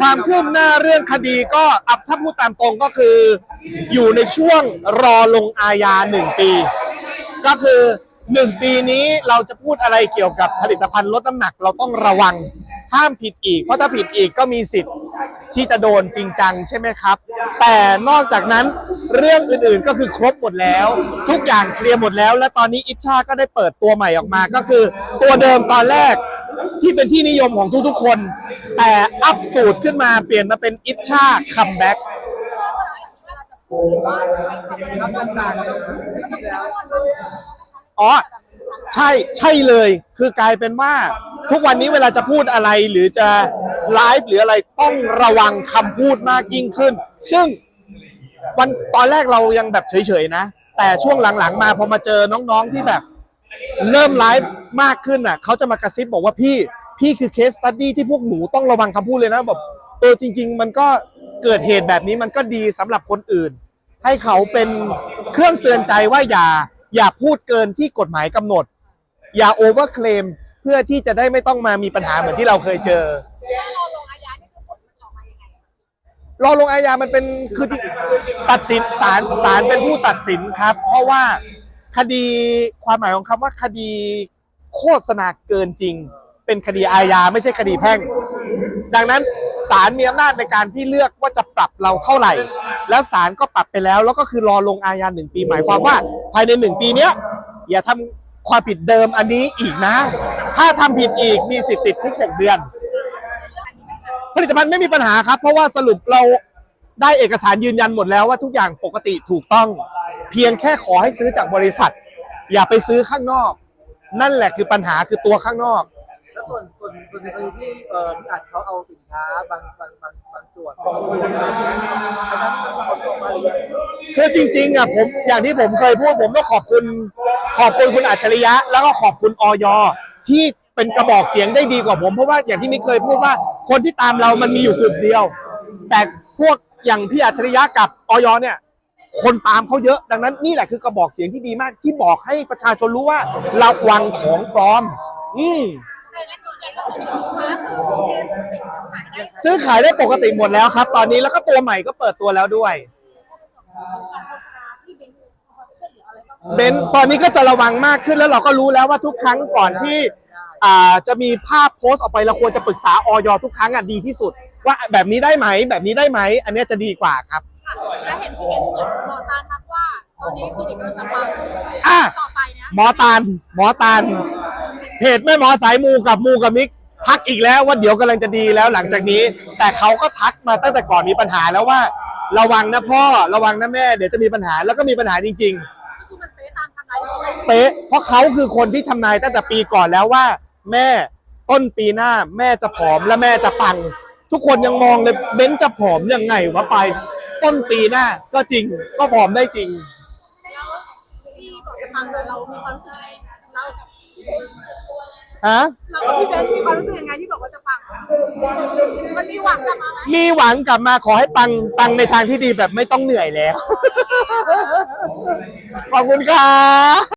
ความคืบหน้าเรื่องคดีก็อับถ้าพูดตามตรงก็คือ อยู่ในช่วงรอลงอาญาหนึ่งปี ก็คือหนึ่งปีนี้เราจะพูดอะไรเกี่ยวกับผลิตภัณฑ์ลดน้ำหนักเราต้องระวัง ห้ามผิดอีก เพราะถ้าผิดอีกก็มีสิทธิ์ที่จะโดนจริงจังใช่ไหมครับ แต่นอกจากนั้นเรื่องอื่นๆก็คือครบหมดแล้ว ทุกอย่างเคลียร์หมดแล้ว และตอนนี้อิชชาก็ได้เปิดตัวใหม่ออกมา ก็คือตัวเดิมตอนแรก ที่เป็นที่นิยมของทุกๆคน แต่อัพสูตรขึ้นมาเปลี่ยนมาเป็นอิชชาคัมแบ็กครับต่างๆก็ต้องดีแล้วอ๋อใช่ใช่เลยคือกลายเป็นว่า ทุกวันนี้เวลาจะพูดอะไรหรือจะไลฟ์หรืออะไรต้องระวังคำพูดมากยิ่งขึ้น ซึ่งวันตอนแรกเรายังแบบเฉยๆนะ แต่ช่วงหลังๆ มาพอมาเจอน้องๆที่แบบ เริ่มไลฟ์มากขึ้นอะเขาจะมากระซิบบอกว่าพี่พี่คือเคสตัดดี้ที่พวกหนูต้องระวังคำพูดเลยนะแบบเออจริง ๆ มันก็เกิดเหตุแบบนี้มันก็ดีสำหรับคนอื่น ให้เขาเป็นเครื่องเตือนใจว่าอย่าอย่าพูดเกินที่กฎหมายกำหนด อย่าโอเวอร์เคลมเพื่อที่จะได้ไม่ต้องมามีปัญหาเหมือนที่เราเคยเจอ ถ้าเราลงอาญานี่คือผลมันออกมายังไงรอลงอาญามันเป็นคือที่ตัดสินศาลศาลเป็นผู้ตัดสินครับ เพราะว่า คดีความหมายของคำว่าคดีโฆษณาเกินจริง เป็นคดีอาญาไม่ใช่คดีแพ่ง ดังนั้นศาลมีอำนาจในการที่เลือกว่าจะปรับเราเท่าไหร่ แล้วศาลก็ปรับไปแล้ว แล้วก็คือรอลงอาญาหนึ่งปี หมายความว่า ภายในหนึ่งปีเนี้ยอย่าทำความผิดเดิมอันนี้อีกนะ ถ้าทำผิดอีกมีสิทธิ์ติดคุกหกเดือน ผลิตภัณฑ์ไม่มีปัญหาครับ เพราะว่าสรุปเราได้เอกสารยืนยันหมดแล้วว่าทุกอย่างปกติถูกต้อง เพียงแค่ขอให้ซื้อจากบริษัท อย่าไปซื้อข้างนอก นั่นแหละคือปัญหาคือตัวข้างนอก แล้วส่วนส่วนส่วนในกรณีที่เอ่อพี่อัดเขาเอาสินค้าบางบางบางบางส่วนบางส่วนอะไรเงี้ยอันนั้นมันผลออกมาหรือยังคือจริงๆอะผมอย่างที่ผมเคยพูดผมต้องขอบคุณขอบคุณคุณอัจฉริยะ แล้วก็ขอบคุณออยที่เป็นกระบอกเสียงได้ดีกว่าผม เพราะว่าอย่างที่มิกเคยพูดว่าคนที่ตามเรามันมีอยู่กลุ่มเดียว แต่พวกอย่างพี่อัจฉริยะกับออยเนี่ย คนตามเขาเยอะ ดังนั้นนี่แหละคือกระบอกเสียงที่ดีมากที่บอกให้ประชาชนรู้ว่าระวังของปลอม อืมแต่ในส่วนใหญ่เราเป็นสินค้าคือโอเคปกติขายได้ซื้อขายได้ปกติหมดแล้วครับ ตอนนี้แล้วก็ตัวใหม่ก็เปิดตัวแล้วด้วยการโฆษณาที่เป็นความเชื่อหรืออะไรบ้างเบนซ์ตอนนี้ก็จะระวังมากขึ้นแล้วเราก็รู้แล้วว่าทุกครั้งก่อนที่อ่าจะมีภาพโพสต์ออกไปเราควรจะปรึกษาออยทุกครั้งอะดีที่สุด ว่าแบบนี้ได้ไหมแบบนี้ได้ไหม อันเนี้ยจะดีกว่าครับค่ะ และเห็นพี่เบนเหมือนหมอตาทักว่าตอนนี้คลินิกกำลังจะปังอะ ต่อไปนะหมอตาล หมอตาลเพจแม่หมอสายมูกับมูกับมิก ทักอีกแล้วว่าเดี๋ยวกำลังจะดีแล้วหลังจากนี้ แต่เขาก็ทักมาตั้งแต่ก่อนมีปัญหาแล้วว่า ระวังนะพ่อระวังนะแม่เดี๋ยวจะมีปัญหาแล้วก็มีปัญหาจริง ๆ ก็คือมันเป๊ะตามทำลายที่เขาบอกเป๊ะเพราะเขาคือคนที่ทำนายตั้งแต่ปีก่อนแล้วว่า แม่ต้นปีหน้าแม่จะผอมและแม่จะปัง ทุกคนยังมองเลยเบนซ์จะผอมยังไงวะไป ต้นปีหน้าก็จริงก็ผอมได้จริง แล้วที่บอกจะปังเรามีความรู้สึกยังไงเรากับพี่เบนฮะ เรากับพี่เบนมีความรู้สึกยังไงที่บอกว่าจะปังมันมีหวังกลับมาไหมมีหวังกลับมาขอให้ปังปังในทางที่ดีแบบไม่ต้องเหนื่อยแล้ว ขอบคุณครับ